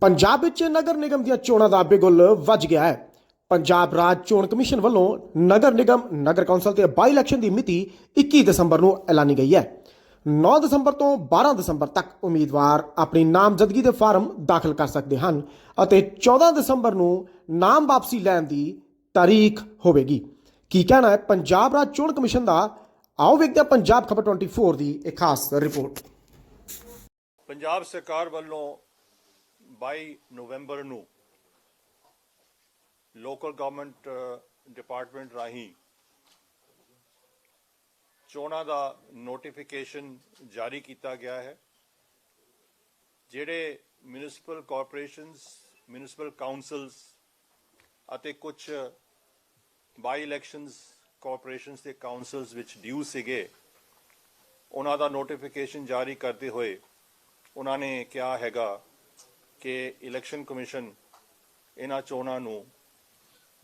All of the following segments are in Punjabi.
ਪੰਜਾਬ ਵਿੱਚ ਨਗਰ ਨਿਗਮ ਦੀਆਂ ਚੋਣਾਂ ਦਾ ਬਿਗੁਲ ਵੱਜ ਗਿਆ ਹੈ। ਪੰਜਾਬ ਰਾਜ ਚੋਣ ਕਮਿਸ਼ਨ ਵੱਲੋਂ ਨਗਰ ਨਿਗਮ, ਨਗਰ ਕੌਂਸਲ ਤੇ ਬਾਈ ਇਲੈਕਸ਼ਨ ਦੀ ਮਿਤੀ 21 ਦਸੰਬਰ ਨੂੰ ਐਲਾਨੀ ਗਈ ਹੈ। 9 ਦਸੰਬਰ ਤੋਂ 12 ਦਸੰਬਰ ਤੱਕ ਉਮੀਦਵਾਰ ਆਪਣੀ ਨਾਮਜ਼ਦਗੀ ਦੇ ਫਾਰਮ ਦਾਖਲ ਕਰ ਸਕਦੇ ਹਨ ਅਤੇ 14 ਦਸੰਬਰ ਨੂੰ ਨਾਮ ਵਾਪਸੀ ਲੈਣ ਦੀ ਤਾਰੀਖ ਹੋਵੇਗੀ। ਕੀ ਕਹਿਣਾ ਹੈ? ਪੰਜਾਬ ਰਾਜ ਚੋਣ ਕਮਿਸ਼ਨ ਦਾ? ਆਓ ਵੇਖਦੇ ਹਾਂ ਪੰਜਾਬ ਖਬਰ 24 ਦੀ ਇੱਕ ਖਾਸ ਰਿਪੋਰਟ। ਪੰਜਾਬ ਸਰਕਾਰ ਵੱਲੋਂ 22 ਨਵੰਬਰ ਨੂੰ ਲੋਕਲ ਗਵਰਨਮੈਂਟ ਡਿਪਾਰਟਮੈਂਟ ਰਾਹੀਂ ਚੋਣਾਂ ਦਾ ਨੋਟੀਫਿਕੇਸ਼ਨ ਜਾਰੀ ਕੀਤਾ ਗਿਆ ਹੈ, ਜਿਹੜੇ ਮਿਊਨਿਸਪਲ ਕਾਰਪੋਰੇਸ਼ਨਸ ਮਿਊਨਿਸਪਲ ਕਾਉਂਸਲਸ ਅਤੇ ਕੁਝ ਬਾਈ ਇਲੈਕਸ਼ਨਸ ਕਾਰਪੋਰੇਸ਼ਨਸ ਦੇ ਕਾਉਂਸਲਸ ਵਿੱਚ ਡਿਊ ਸੀਗੇ, ਉਹਨਾਂ ਦਾ ਨੋਟੀਫਿਕੇਸ਼ਨ ਜਾਰੀ ਕਰਦੇ ਹੋਏ ਉਹਨਾਂ ਨੇ ਕਿਹਾ ਹੈਗਾ ਕਿ ਇਲੈਕਸ਼ਨ ਕਮਿਸ਼ਨ ਇਹਨਾਂ ਚੋਣਾਂ ਨੂੰ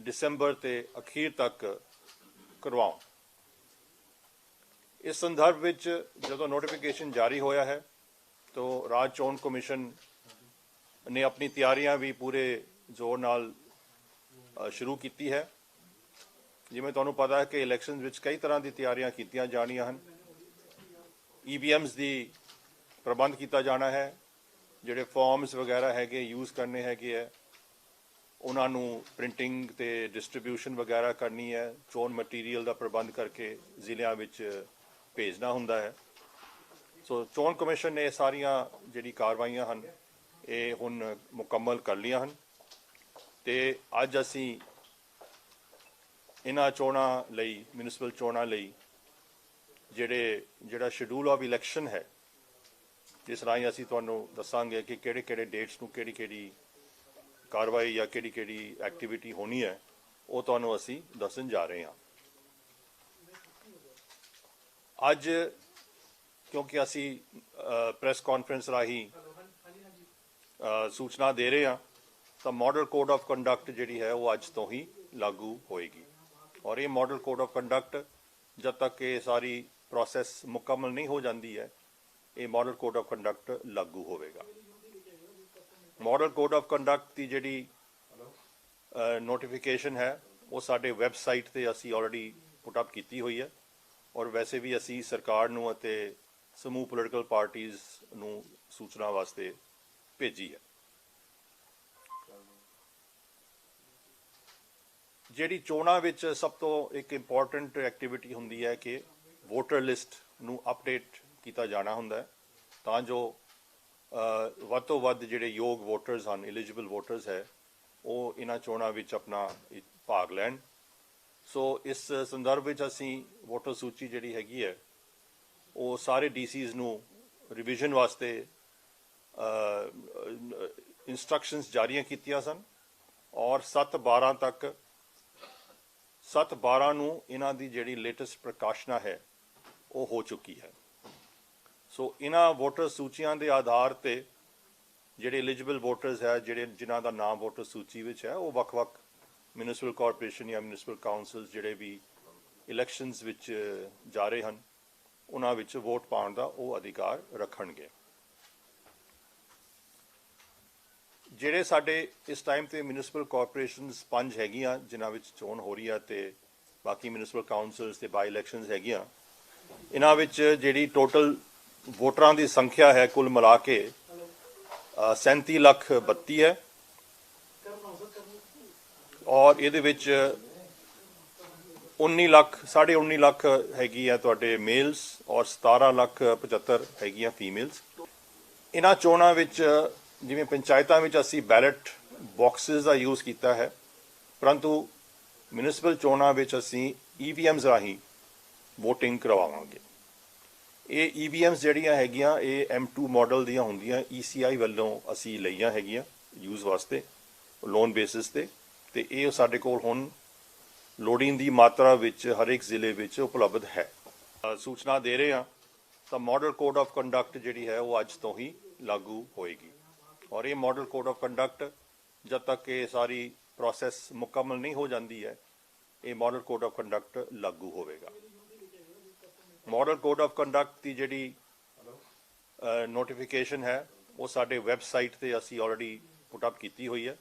ਦਸੰਬਰ ਤੇ ਅਖੀਰ ਤੱਕ ਕਰਵਾਉਣ। ਇਸ ਸੰਦਰਭ ਵਿੱਚ ਜਦੋਂ ਨੋਟੀਫਿਕੇਸ਼ਨ ਜਾਰੀ ਹੋਇਆ ਹੈ, ਤਾਂ ਰਾਜ ਚੋਣ ਕਮਿਸ਼ਨ ਨੇ ਆਪਣੀ ਤਿਆਰੀਆਂ ਵੀ ਪੂਰੇ ਜ਼ੋਰ ਨਾਲ ਸ਼ੁਰੂ ਕੀਤੀ ਹੈ। ਜਿਵੇਂ ਤੁਹਾਨੂੰ ਪਤਾ ਹੈ ਕਿ ਇਲੈਕਸ਼ਨਸ ਵਿੱਚ ਕਈ ਤਰ੍ਹਾਂ ਦੀ ਤਿਆਰੀਆਂ ਕੀਤੀਆਂ ਜਾਣੀਆਂ ਹਨ। ਈਵੀਐਮਸ ਦੀ ਪ੍ਰਬੰਧ ਕੀਤਾ ਜਾਣਾ ਹੈ। ਜਿਹੜੇ ਫਾਰਮਸ ਵਗੈਰਾ ਹੈਗੇ ਯੂਜ਼ ਕਰਨੇ ਹੈਗੇ ਹੈ ਉਹਨਾਂ ਨੂੰ ਪ੍ਰਿੰਟਿੰਗ ਤੇ ਡਿਸਟ੍ਰੀਬਿਊਸ਼ਨ ਵਗੈਰਾ ਕਰਨੀ ਹੈ ਚੋਣ ਮਟੀਰੀਅਲ ਦਾ ਪ੍ਰਬੰਧ ਕਰਕੇ ਜ਼ਿਲ੍ਹਿਆਂ ਵਿੱਚ ਭੇਜਣਾ ਹੁੰਦਾ ਹੈ। ਸੋ ਚੋਣ ਕਮਿਸ਼ਨ ਨੇ ਇਹ ਸਾਰੀਆਂ ਜਿਹੜੀ ਕਾਰਵਾਈਆਂ ਹਨ, ਇਹ ਹੁਣ ਮੁਕੰਮਲ ਕਰ ਲਈਆਂ ਹਨ। ਤੇ ਅੱਜ ਅਸੀਂ ਇਹਨਾਂ ਚੋਣਾਂ ਲਈ ਮਿਊਨਿਸਪਲ ਚੋਣਾਂ ਲਈ, ਜਿਹੜੇ, ਜਿਹੜਾ ਸ਼ਡਿਊਲ ਆਫ ਇਲੈਕਸ਼ਨ ਹੈ ਜਿਸ ਰਾਹੀਂ ਅਸੀਂ ਤੁਹਾਨੂੰ ਦੱਸਾਂਗੇ ਕਿ ਕਿਹੜੇ ਕਿਹੜੇ ਡੇਟਸ ਨੂੰ ਕਿਹੜੀ ਕਿਹੜੀ ਕਾਰਵਾਈ ਜਾਂ ਕਿਹੜੀ ਕਿਹੜੀ ਐਕਟੀਵਿਟੀ ਹੋਣੀ ਹੈ, ਉਹ ਤੁਹਾਨੂੰ ਅਸੀਂ ਦੱਸਣ ਜਾ ਰਹੇ ਹਾਂ। ਅੱਜ ਕਿਉਂਕਿ ਅਸੀਂ ਪ੍ਰੈਸ ਕਾਨਫਰੰਸ ਰਾਹੀਂ ਸੂਚਨਾ ਦੇ ਰਹੇ ਹਾਂ, ਤਾਂ ਮਾਡਲ ਕੋਡ ਆਫ ਕੰਡਕਟ ਜਿਹੜੀ ਹੈ ਉਹ ਅੱਜ ਤੋਂ ਹੀ ਲਾਗੂ ਹੋਏਗੀ। ਔਰ ਇਹ ਮਾਡਲ ਕੋਡ ਆਫ ਕੰਡਕਟ ਜਦ ਤੱਕ ਇਹ ਸਾਰੀ ਪ੍ਰੋਸੈਸ ਮੁਕੰਮਲ ਨਹੀਂ ਹੋ ਜਾਂਦੀ ਹੈ ਇਹ ਮਾਡਲ ਕੋਡ ਆਫ ਕੰਡਕਟ ਲਾਗੂ ਹੋਵੇਗਾ। ਮਾਡਲ ਕੋਡ ਆਫ ਕੰਡਕਟ ਦੀ ਜਿਹੜੀ ਨੋਟੀਫਿਕੇਸ਼ਨ ਹੈ, ਉਹ ਸਾਡੇ ਵੈਬਸਾਈਟ ਤੇ ਅਸੀਂ ਆਲਰੇਡੀ ਪੁੱਟ ਅਪ ਕੀਤੀ ਹੋਈ ਹੈ। ਔਰ ਵੈਸੇ ਵੀ ਅਸੀਂ ਸਰਕਾਰ ਨੂੰ ਅਤੇ ਸਮੂਹ ਪੋਲੀਟੀਕਲ ਪਾਰਟੀਆਂ ਨੂੰ ਸੂਚਨਾ ਵਾਸਤੇ ਭੇਜੀ ਹੈ। ਜਿਹੜੀ ਚੋਣਾਂ ਵਿੱਚ ਸਭ ਤੋਂ ਇੱਕ ਇੰਪੋਰਟੈਂਟ ਐਕਟੀਵਿਟੀ ਹੁੰਦੀ ਹੈ ਕਿ ਵੋਟਰ ਲਿਸਟ ਨੂੰ ਅਪਡੇਟ ਕੀਤਾ ਜਾਣਾ ਹੁੰਦਾ ਹੈ, ਤਾਂ ਜੋ ਵੱਧ ਤੋਂ ਵੱਧ ਜਿਹੜੇ ਯੋਗ ਵੋਟਰਸ ਹਨ ਐਲੀਜੀਬਲ ਵੋਟਰਸ ਹੈ, ਉਹ ਇਹਨਾਂ ਚੋਣਾਂ ਵਿੱਚ ਆਪਣਾ ਭਾਗ ਲੈਣ। ਸੋ ਇਸ ਸੰਦਰਭ ਵਿੱਚ ਅਸੀਂ ਵੋਟਰ ਸੂਚੀ ਜਿਹੜੀ ਹੈਗੀ ਹੈ, ਉਹ ਸਾਰੇ ਡੀਸੀਜ਼ ਨੂੰ ਰਿਵੀਜ਼ਨ ਵਾਸਤੇ ਇਨਸਟਰਕਸ਼ਨਸ ਜਾਰੀਆਂ ਕੀਤੀਆਂ ਸਨ ਔਰ 7 12 ਤੱਕ 7 12 ਨੂੰ ਇਹਨਾਂ ਦੀ ਜਿਹੜੀ ਲੇਟੈਸਟ ਪ੍ਰਕਾਸ਼ਨਾ ਹੈ, ਉਹ ਹੋ ਚੁੱਕੀ ਹੈ। ਸੋ ਇਹਨਾਂ ਵੋਟਰ ਸੂਚੀਆਂ ਦੇ ਆਧਾਰ ਤੇ ਜਿਹੜੇ ਐਲੀਜੀਬਲ ਵੋਟਰਸ ਹੈ, ਜਿਹੜੇ ਜਿਨ੍ਹਾਂ ਦਾ ਨਾਮ ਵੋਟਰ ਸੂਚੀ ਵਿੱਚ ਹੈ, ਉਹ ਵੱਖ-ਵੱਖ ਮਿਊਨਿਸਪਲ ਕਾਰਪੋਰੇਸ਼ਨ ਜਾਂ ਮਿਊਨਿਸਪਲ ਕਾਉਂਸਲਸ ਜਿਹੜੇ ਵੀ ਇਲੈਕਸ਼ਨਸ ਵਿੱਚ ਜਾ ਰਹੇ ਹਨ, ਉਹਨਾਂ ਵਿੱਚ ਵੋਟ ਪਾਉਣ ਦਾ ਉਹ ਅਧਿਕਾਰ ਰੱਖਣਗੇ। ਜਿਹੜੇ ਸਾਡੇ ਇਸ ਟਾਈਮ ਤੇ ਮਿਊਨਿਸਪਲ ਕਾਰਪੋਰੇਸ਼ਨਸ ਪੰਜ ਹੈਗੀਆਂ, ਜਿਨ੍ਹਾਂ ਵਿੱਚ ਚੋਣ ਹੋ ਰਹੀ ਹੈ ਤੇ ਬਾਕੀ ਮਿਊਨਿਸਪਲ ਕਾਉਂਸਲਸ ਤੇ ਬਾਈ ਇਲੈਕਸ਼ਨਸ ਹੈਗੀਆਂ, ਇਹਨਾਂ ਵਿੱਚ ਜਿਹੜੀ ਟੋਟਲ ਵੋਟਰਾਂ ਦੀ ਸੰਖਿਆ ਹੈ ਕੁੱਲ ਮਿਲਾ ਕੇ ਅ, 37 ਲੱਖ 32 ਹੈ। ਔਰ ਇਹਦੇ ਵਿੱਚ 19 ਲੱਖ 19.5 ਲੱਖ ਹੈਗੀ ਹੈ ਤੁਹਾਡੇ ਮੇਲਸ ਔਰ 17 ਲੱਖ 75 ਹੈਗੀਆਂ ਫੀਮੇਲਸ। ਇਹਨਾਂ ਚੋਣਾਂ ਵਿੱਚ ਜਿਵੇਂ ਪੰਚਾਇਤਾਂ ਵਿੱਚ ਅਸੀਂ ਬੈਲਟ ਬਾਕਸਸ ਦਾ ਯੂਜ਼ ਕੀਤਾ ਹੈ ਪਰੰਤੂ ਮਿਊਨਿਸਪਲ ਚੋਣਾਂ ਵਿੱਚ ਅਸੀਂ ਈਵੀਐਮਸ ਰਾਹੀਂ VOTING ਕਰਵਾਵਾਂਗੇ। ਇਹ ਈਵੀਐਮਸ ਜਿਹੜੀਆਂ ਹੈਗੀਆਂ, ਇਹ M2 ਮਾਡਲ ਦੀਆਂ ਹੁੰਦੀਆਂ ECI ਵੱਲੋਂ ਅਸੀਂ ਲਈਆਂ ਹੈਗੀਆਂ ਯੂਜ਼ ਵਾਸਤੇ ਲੋਨ ਬੇਸਿਸ ਤੇ ਤੇ ਇਹ ਸਾਡੇ ਕੋਲ ਹੁਣ ਲੋਡਿੰਗ ਦੀ ਮਾਤਰਾ ਵਿੱਚ ਹਰ ਇੱਕ ਜ਼ਿਲ੍ਹੇ ਵਿੱਚ ਉਪਲਬਧ ਹੈ। ਸੂਚਨਾ ਦੇ ਰਹੇ ਹਾਂ, ਤਾਂ ਮਾਡਲ ਕੋਡ ਆਫ ਕੰਡਕਟ ਜਿਹੜੀ ਹੈ ਉਹ ਅੱਜ ਤੋਂ ਹੀ ਲਾਗੂ ਹੋਏਗੀ। ਔਰ ਇਹ ਮਾਡਲ ਕੋਡ ਆਫ ਕੰਡਕਟ ਜਦ ਤੱਕ ਇਹ ਸਾਰੀ ਪ੍ਰੋਸੈਸ ਮੁਕੰਮਲ ਨਹੀਂ ਹੋ ਜਾਂਦੀ ਹੈ, ਇਹ ਮਾਡਲ ਕੋਡ ਆਫ ਕੰਡਕਟ ਲਾਗੂ ਹੋਵੇਗਾ। ਮਾਡਲ ਕੋਡ ਆਫ ਕੰਡਕਟ ਦੀ ਜਿਹੜੀ ਨੋਟੀਫਿਕੇਸ਼ਨ ਹੈ, ਉਹ ਸਾਡੇ ਵੈਬਸਾਈਟ ਤੇ ਅਸੀਂ ਆਲਰੇਡੀ ਪੁੱਟ ਅਪ ਕੀਤੀ ਹੋਈ ਹੈ।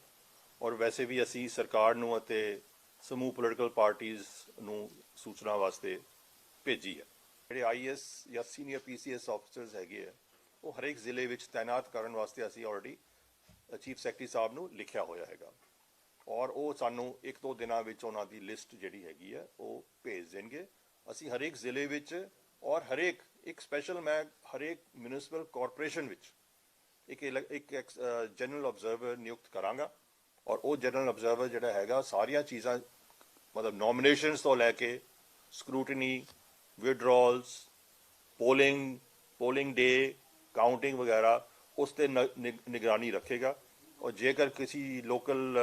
ਔਰ ਵੈਸੇ ਵੀ ਅਸੀਂ ਸਰਕਾਰ ਨੂੰ ਅਤੇ ਸਮੂਹ ਪੋਲੀਟੀਕਲ ਪਾਰਟੀਆਂ ਨੂੰ ਸੂਚਨਾ ਵਾਸਤੇ ਭੇਜੀ ਹੈ। ਜਿਹੜੇ ਆਈਐਸ ਜਾਂ ਸੀਨੀਅਰ ਪੀਸੀਐਸ ਆਫੀਸਰਸ ਹੈਗੇ ਆ ਉਹ ਹਰੇਕ ਜ਼ਿਲ੍ਹੇ ਵਿੱਚ ਤਾਇਨਾਤ ਕਰਨ ਵਾਸਤੇ ਅਸੀਂ ਆਲਰੇਡੀ ਚੀਫ ਸੈਕਟਰੀ ਸਾਹਿਬ ਨੂੰ ਲਿਖਿਆ ਹੋਇਆ ਹੈਗਾ। ਔਰ ਉਹ ਸਾਨੂੰ ਇੱਕ ਦੋ ਦਿਨਾਂ ਵਿੱਚ ਉਹਨਾਂ ਦੀ ਲਿਸਟ ਜਿਹੜੀ ਹੈਗੀ ਹੈ, ਉਹ ਭੇਜ ਦੇਣਗੇ। ਅਸੀਂ ਹਰੇਕ ਜ਼ਿਲ੍ਹੇ ਵਿੱਚ ਔਰ ਹਰੇਕ, ਇੱਕ ਸਪੈਸ਼ਲ ਮੈਂ ਹਰੇਕ ਮਿਊਨਿਸਪਲ ਕਾਰਪੋਰੇਸ਼ਨ ਵਿੱਚ ਇੱਕ ਇਲੈ- ਇੱਕ ਜਨਰਲ ਆਬਜ਼ਰਵਰ ਨਿਯੁਕਤ ਕਰਾਂਗਾ ਔਰ ਉਹ ਜਨਰਲ ਆਬਜ਼ਰਵਰ ਜਿਹੜਾ ਹੈਗਾ ਸਾਰੀਆਂ ਚੀਜ਼ਾਂ, ਮਤਲਬ ਨੋਮੀਨੇਸ਼ਨਸ ਤੋਂ ਲੈ ਕੇ scrutiny withdrawals polling polling day counting ਵਗੈਰਾ, ਉਸ ਤੇ ਨ- ਨਿਗ- ਨਿਗਰਾਨੀ ਰੱਖੇਗਾ ਔਰ ਜੇਕਰ ਕਿਸੇ ਲੋਕਲ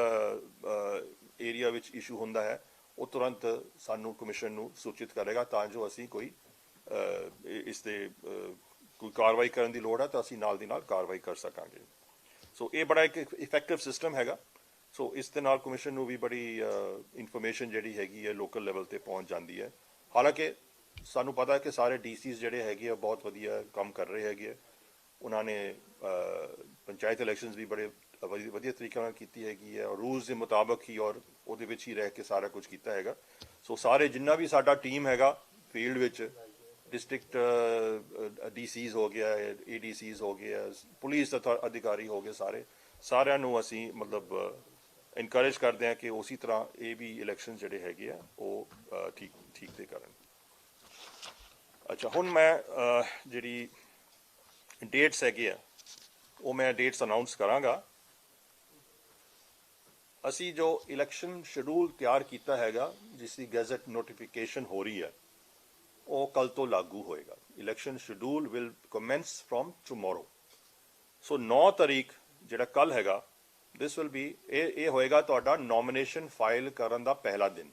ਏਰੀਆ ਵਿੱਚ ਇਸ਼ੂ ਹੁੰਦਾ ਹੈ ਉਹ ਤੁਰੰਤ ਸਾਨੂੰ ਕਮਿਸ਼ਨ ਨੂੰ ਸੂਚਿਤ ਕਰੇਗਾ ਤਾਂ ਜੋ ਅਸੀਂ ਕੋਈ ਇਸ ਤੇ ਕੋਈ ਕਾਰਵਾਈ ਕਰਨ ਦੀ ਲੋੜ ਹੈ ਤਾਂ ਅਸੀਂ ਨਾਲ ਦੀ ਨਾਲ ਕਾਰਵਾਈ ਕਰ ਸਕਾਂਗੇ। ਸੋ ਇਹ ਬੜਾ ਇੱਕ ਇਫੈਕਟਿਵ ਸਿਸਟਮ ਹੈਗਾ। ਸੋ ਇਸ ਦੇ ਨਾਲ ਕਮਿਸ਼ਨ ਨੂੰ ਵੀ ਬੜੀ ਇਨਫੋਰਮੇਸ਼ਨ ਜਿਹੜੀ ਹੈਗੀ ਹੈ ਲੋਕਲ ਲੈਵਲ ਤੇ ਪਹੁੰਚ ਜਾਂਦੀ ਹੈ। ਹਾਲਾਂਕਿ ਸਾਨੂੰ ਪਤਾ ਹੈ ਕਿ ਸਾਰੇ ਡੀਸੀਸ ਜਿਹੜੇ ਹੈਗੇ ਆ ਬਹੁਤ ਵਧੀਆ ਕੰਮ ਕਰ ਰਹੇ ਹੈਗੇ ਆ। ਉਹਨਾਂ ਨੇ ਪੰਚਾਇਤ ਇਲੈਕਸ਼ਨਸ ਵੀ ਬੜੇ ਵਧੀਆ ਤਰੀਕੇ ਨਾਲ ਕੀਤੀ ਹੈਗੀ ਹੈ ਔਰ ਰੂਲਸ ਦੇ ਮੁਤਾਬਕ ਹੀ ਔਰ ਉਹਦੇ ਵਿੱਚ ਹੀ ਰਹਿ ਕੇ ਸਾਰਾ ਕੁਝ ਕੀਤਾ ਹੈਗਾ। ਸੋ ਸਾਰੇ ਜਿੰਨਾ ਵੀ ਸਾਡਾ ਟੀਮ ਹੈਗਾ ਫੀਲਡ ਵਿੱਚ ਡਿਸਟ੍ਰਿਕਟ ਡੀਸੀਜ਼ ਹੋ ਗਿਆ ਏਡੀਸੀਜ਼ ਹੋ ਗਿਆ ਪੁਲਿਸ ਅਧਿਕਾਰੀ ਹੋ ਗਏ ਸਾਰੇ। ਸਾਰਿਆਂ ਨੂੰ ਅਸੀਂ ਮਤਲਬ ਇਨਕਰੇਜ ਕਰਦੇ ਹਾਂ ਕਿ ਉਸੇ ਤਰ੍ਹਾਂ ਇਹ ਵੀ ਇਲੈਕਸ਼ਨ ਜਿਹੜੇ ਹੈਗੇ ਆ, ਉਹ ਠੀਕ ਠੀਕ ਤੇ ਕਰਨ। ਅੱਛਾ, ਹੁਣ ਮੈਂ ਜਿਹੜੀ ਡੇਟਸ ਹੈਗੇ ਆ, ਉਹ ਮੈਂ ਡੇਟਸ ਅਨਾਉਂਸ ਕਰਾਂਗਾ। ਅਸੀਂ ਜੋ ਇਲੈਕਸ਼ਨ ਸ਼ਡਿਊਲ ਤਿਆਰ ਕੀਤਾ ਹੈਗਾ, ਜਿਸ ਦੀ ਗੈਜ਼ਟ ਨੋਟੀਫਿਕੇਸ਼ਨ ਹੋ ਰਹੀ ਹੈ, ਉਹ ਕੱਲ ਤੋਂ ਲਾਗੂ ਹੋਏਗਾ। Election schedule will commence from tomorrow so 9 ਤਾਰੀਖ ਜਿਹੜਾ ਕੱਲ ਹੈਗਾ ਦਿਸ ਵਿਲ ਬੀ ਇਹ ਇਹ ਹੋਏਗਾ ਤੁਹਾਡਾ ਨੋਮੀਨੇਸ਼ਨ ਫਾਈਲ ਕਰਨ ਦਾ ਪਹਿਲਾ ਦਿਨ।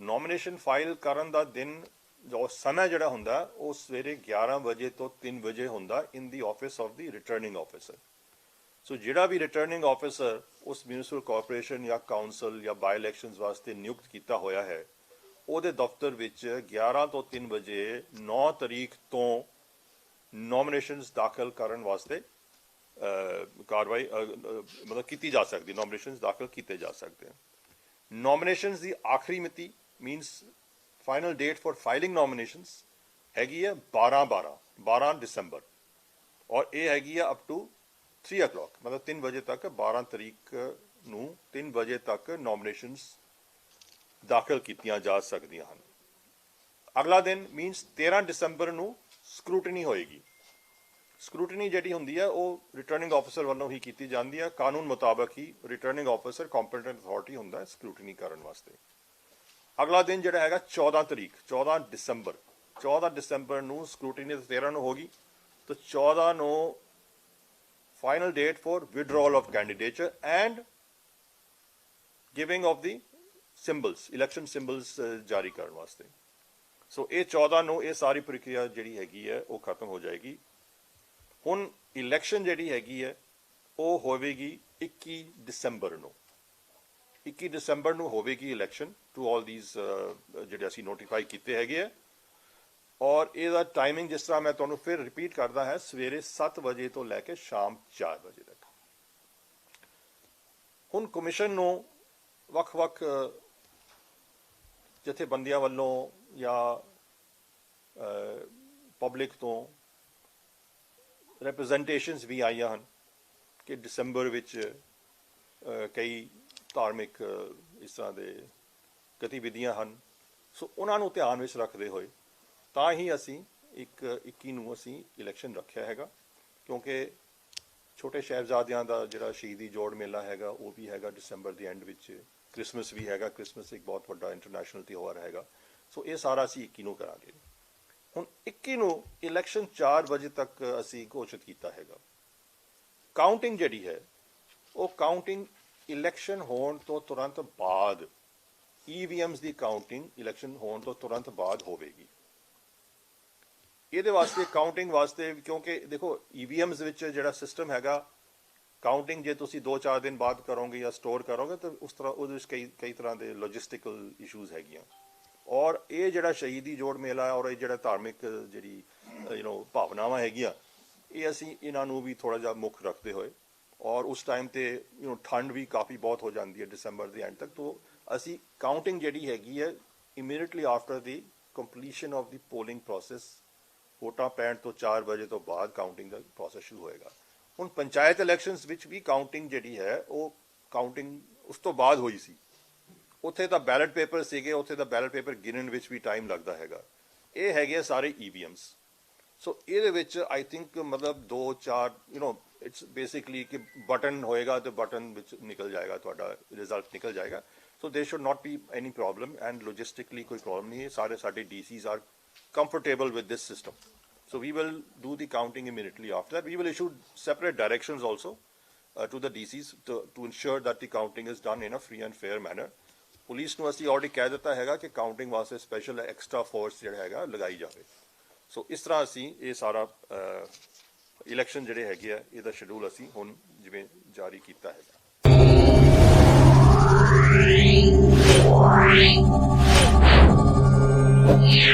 ਨੋਮੀਨੇਸ਼ਨ ਫਾਈਲ ਕਰਨ ਦਾ ਦਿਨ, ਜੋ ਸਮਾਂ ਜਿਹੜਾ ਹੁੰਦਾ, ਉਹ ਸਵੇਰੇ 11 ਵਜੇ ਤੋਂ 3 ਵਜੇ ਹੁੰਦਾ in the office of the returning officer so ਜਿਹੜਾ ਵੀ ਰਿਟਰਨਿੰਗ ਆਫੀਸਰ ਉਸ ਮਿਊਨਿਸਪਲ ਕਾਰਪੋਰੇਸ਼ਨ ਜਾਂ ਕਾਉਂਸਲ ਜਾਂ ਬਾਈ ਇਲੈਕਸ਼ਨਸ ਵਾਸਤੇ ਨਿਯੁਕਤ ਕੀਤਾ ਹੋਇਆ ਹੈ, ਉਹਦੇ ਦਫ਼ਤਰ ਵਿੱਚ 11 ਤੋਂ 3 ਵਜੇ 9 ਤਰੀਕ ਤੋਂ ਨੋਮੀਨੇਸ਼ਨਸ ਦਾਖਲ ਕਰਨ ਵਾਸਤੇ ਕਾਰਵਾਈ ਮਤਲਬ ਕੀਤੀ ਜਾ ਸਕਦੀ ਨੋਮੀਨੇਸ਼ਨਸ ਦਾਖਲ ਕੀਤੇ ਜਾ ਸਕਦੇ ਹਨ। ਨੋਮੀਨੇਸ਼ਨਸ ਦੀ ਆਖਰੀ ਮਿਤੀ means final date for filing nominations ਹੈਗੀ ਹੈ 12 12 12 ਦਸੰਬਰ। ਔਰ ਇਹ ਹੈਗੀ ਹੈ ਅਪ ਟੂ 3 o'clock ਮਤਲਬ 3 ਵਜੇ ਤੱਕ 12 ਤਰੀਕ ਨੂੰ 3 ਵਜੇ ਤੱਕ ਨੋਮੀਨੇਸ਼ਨਸ ਦਾਖਲ ਕੀਤੀਆਂ ਜਾ ਸਕਦੀਆਂ ਹਨ ਅਗਲਾ ਦਿਨ ਮੀਨਸ 13 ਦਸੰਬਰ ਨੂੰ ਸਕਰੂਟਨੀ ਹੋਏਗੀ ਸਕਰੂਟਨੀ ਜਿਹੜੀ ਹੁੰਦੀ ਹੈ ਉਹ ਰਿਟਰਨਿੰਗ ਆਫੀਸਰ ਵੱਲੋਂ ਹੀ ਕੀਤੀ ਜਾਂਦੀ ਹੈ ਕਾਨੂੰਨ ਮੁਤਾਬਕ ਹੀ ਰਿਟਰਨਿੰਗ ਆਫੀਸਰ ਕੰਪੀਟੈਂਟ ਅਥਾਰਟੀ ਹੁੰਦਾ ਹੈ ਸਕਰੂਟਨੀ ਕਰਨ ਵਾਸਤੇ ਅਗਲਾ ਦਿਨ ਜਿਹੜਾ ਹੈਗਾ 14 ਤਰੀਕ 14 ਦਸੰਬਰ 14 ਦਸੰਬਰ ਨੂੰ ਸਕਰੂਟਨੀ 13 ਨੂੰ ਹੋਗੀ ਤਾਂ 14 ਨੂੰ final date for withdrawal of candidature and giving of the symbols election symbols ਜਾਰੀ ਕਰਨ ਵਾਸਤੇ ਸੋ ਇਹ 14 ਨੂੰ ਇਹ ਸਾਰੀ ਪ੍ਰਕਿਰਿਆ ਜਿਹੜੀ ਹੈਗੀ ਹੈ ਉਹ ਖਤਮ ਹੋ ਜਾਏਗੀ ਹੁਣ ਇਲੈਕਸ਼ਨ ਜਿਹੜੀ ਹੈਗੀ ਹੈ ਉਹ ਹੋਵੇਗੀ 21 ਦਸੰਬਰ ਨੂੰ 21 ਦਸੰਬਰ ਨੂੰ ਹੋਵੇਗੀ ਇਲੈਕਸ਼ਨ ਟੂ ਆਲ ਥੀਸ ਜਿਹੜੇ ਅਸੀਂ ਨੋਟੀਫਾਈ ਕੀਤੇ ਹੈਗੇ ਆ ਔਰ ਇਹਦਾ ਟਾਈਮਿੰਗ ਜਿਸ ਤਰ੍ਹਾਂ ਮੈਂ ਤੁਹਾਨੂੰ ਫਿਰ ਰਿਪੀਟ ਕਰਦਾ ਹੈ, ਸਵੇਰੇ 7 ਵਜੇ ਤੋਂ ਲੈ ਕੇ ਸ਼ਾਮ 4 ਵਜੇ ਤੱਕ। ਹੁਣ ਕਮਿਸ਼ਨ ਨੂੰ ਵੱਖ-ਵੱਖ ਜਥੇਬੰਦੀਆਂ ਵੱਲੋਂ ਜਾਂ ਪਬਲਿਕ ਤੋਂ ਰਿਪਰੈਜ਼ੈਂਟੇਸ਼ਨਸ ਵੀ ਆਈਆਂ ਹਨ ਕਿ ਦਸੰਬਰ ਵਿੱਚ ਕਈ ਧਾਰਮਿਕ ਇਸ ਤਰ੍ਹਾਂ ਦੇ ਗਤੀਵਿਧੀਆਂ ਹਨ। ਸੋ ਉਹਨਾਂ ਨੂੰ ਧਿਆਨ ਵਿੱਚ ਰੱਖਦੇ ਹੋਏ ਤਾਂ ਹੀ ਅਸੀਂ ਇੱਕ 21 ਨੂੰ ਅਸੀਂ ਇਲੈਕਸ਼ਨ ਰੱਖਿਆ ਹੈਗਾ, ਕਿਉਂਕਿ ਛੋਟੇ ਸ਼ਹਿਬਜ਼ਾਦਿਆਂ ਦਾ ਜਿਹੜਾ ਸ਼ਹੀਦੀ ਜੋੜ ਮੇਲਾ ਹੈਗਾ, ਉਹ ਵੀ ਹੈਗਾ ਦਸੰਬਰ ਦੇ ਐਂਡ ਵਿੱਚ ਕ੍ਰਿਸਮਸ ਵੀ ਹੈਗਾ ਕ੍ਰਿਸਮਸ ਇੱਕ ਬਹੁਤ ਵੱਡਾ ਇੰਟਰਨੈਸ਼ਨਲ ਤਿਉਹਾਰ ਹੈਗਾ, ਸੋ ਇਹ ਸਾਰਾ ਅਸੀਂ 21 ਨੂੰ ਕਰਾਂਗੇ। ਹੁਣ 21 ਨੂੰ ਇਲੈਕਸ਼ਨ 4 ਵਜੇ ਤੱਕ ਅਸੀਂ ਘੋਸ਼ਿਤ ਕੀਤਾ ਹੈਗਾ। ਕਾਊਂਟਿੰਗ ਜਿਹੜੀ ਹੈ, ਉਹ ਕਾਊਂਟਿੰਗ ਇਲੈਕਸ਼ਨ ਹੋਣ ਤੋਂ ਤੁਰੰਤ ਬਾਅਦ ਈਵੀਐਮਸ ਦੀ ਕਾਊਂਟਿੰਗ ਇਲੈਕਸ਼ਨ ਹੋਣ ਤੋਂ ਤੁਰੰਤ ਬਾਅਦ ਹੋਵੇਗੀ। ਇਹਦੇ ਵਾਸਤੇ ਕਾਊਂਟਿੰਗ ਵਾਸਤੇ ਕਿਉਂਕਿ ਦੇਖੋ ਈਵੀਐਮਸ ਵਿੱਚ ਜਿਹੜਾ ਸਿਸਟਮ ਹੈਗਾ ਕਾਊਂਟਿੰਗ ਜੇ ਤੁਸੀਂ 2-4 ਦਿਨ ਬਾਅਦ ਕਰੋਗੇ ਜਾਂ ਸਟੋਰ ਕਰੋਗੇ ਤਾਂ ਉਸ ਤਰ੍ਹਾਂ ਉਹਦੇ ਵਿੱਚ ਕਈ ਕਈ ਤਰ੍ਹਾਂ ਦੇ ਲੌਜਿਸਟਿਕਲ ਇਸ਼ੂਜ਼ ਹੈਗੀਆਂ ਔਰ ਇਹ ਜਿਹੜਾ ਸ਼ਹੀਦੀ ਜੋੜ ਮੇਲਾ ਹੈ ਔਰ ਇਹ ਜਿਹੜਾ ਧਾਰਮਿਕ ਜਿਹੜੀ ਯੂ نو ਭਾਵਨਾਵਾਂ ਹੈਗੀਆਂ ਇਹ ਅਸੀਂ ਇਹਨਾਂ ਨੂੰ ਵੀ ਥੋੜਾ ਜਿਹਾ ਮੁੱਖ ਰੱਖਦੇ ਹੋਏ ਔਰ ਉਸ ਟਾਈਮ ਤੇ ਯੂ نو ਠੰਡ ਵੀ ਕਾਫੀ ਬਹੁਤ ਹੋ ਜਾਂਦੀ ਹੈ ਦਸੰਬਰ ਦੇ ਐਂਡ ਤੱਕ ਤੋਂ ਅਸੀਂ ਕਾਊਂਟਿੰਗ ਜਿਹੜੀ ਹੈਗੀ ਹੈ immediately after the completion of the polling process ਵੋਟਾਂ ਪੈਣ ਤੋਂ 4 ਵਜੇ ਤੋਂ ਬਾਅਦ ਕਾਊਂਟਿੰਗ ਦਾ ਪ੍ਰੋਸੈਸ ਸ਼ੁਰੂ ਹੋਏਗਾ। ਹੁਣ ਪੰਚਾਇਤ ਇਲੈਕਸ਼ਨਸ ਵਿੱਚ ਵੀ ਕਾਊਂਟਿੰਗ ਜਿਹੜੀ ਹੈ, ਉਹ ਕਾਊਂਟਿੰਗ ਉਸ ਤੋਂ ਬਾਅਦ ਹੋਈ ਸੀ। ਉੱਥੇ ਤਾਂ ਬੈਲਟ ਪੇਪਰ ਸੀਗੇ, ਉੱਥੇ ਤਾਂ ਬੈਲਟ ਪੇਪਰ ਗਿਣਨ ਵਿੱਚ ਵੀ ਟਾਈਮ ਲੱਗਦਾ ਹੈਗਾ। ਇਹ ਹੈਗੇ ਆ ਸਾਰੇ ਈਵੀਐਮਸ ਸੋ ਇਹਦੇ ਵਿੱਚ ਆਈ ਥਿੰਕ ਮਤਲਬ 2 4 ਯੂ نو ਇਟਸ ਬੇਸਿਕਲੀ ਕਿ ਬਟਨ ਹੋਏਗਾ ਤੇ ਬਟਨ ਵਿੱਚ ਨਿਕਲ ਜਾਏਗਾ, ਤੁਹਾਡਾ ਰਿਜ਼ਲਟ ਨਿਕਲ ਜਾਏਗਾ। So they should not be any problem and logistically ਕੋਈ ਪ੍ਰੋਬਲਮ ਨਹੀਂ ਹੈ। ਸਾਰੇ ਸਾਡੇ DCs are comfortable with this system so we will do the counting immediately after that we will issue separate directions also uh, to the DCs to, to ensure that the counting is done in a free and fair manner police ਨੂੰ ਅਸੀਂ ਆਲਰੇਡੀ ਕਹਿ ਦਿੱਤਾ ਹੈਗਾ ਕਿ ਕਾਊਂਟਿੰਗ ਵਾਸਤੇ ਸਪੈਸ਼ਲ ਐਕਸਟਰਾ ਫੋਰਸ ਜਿਹੜਾ ਹੈਗਾ ਲਗਾਈ ਜਾਵੇ ਸੋ ਇਸ ਤਰ੍ਹਾਂ ਅਸੀਂ ਇਹ ਸਾਰਾ ਇਲੈਕਸ਼ਨ ਜਿਹੜੇ ਹੈਗੇ ਆ ਇਹਦਾ ਸ਼ਡਿਊਲ ਅਸੀਂ ਹੁਣ ਜਿਵੇਂ ਜਾਰੀ ਕੀਤਾ ਹੈਗਾ Yeah.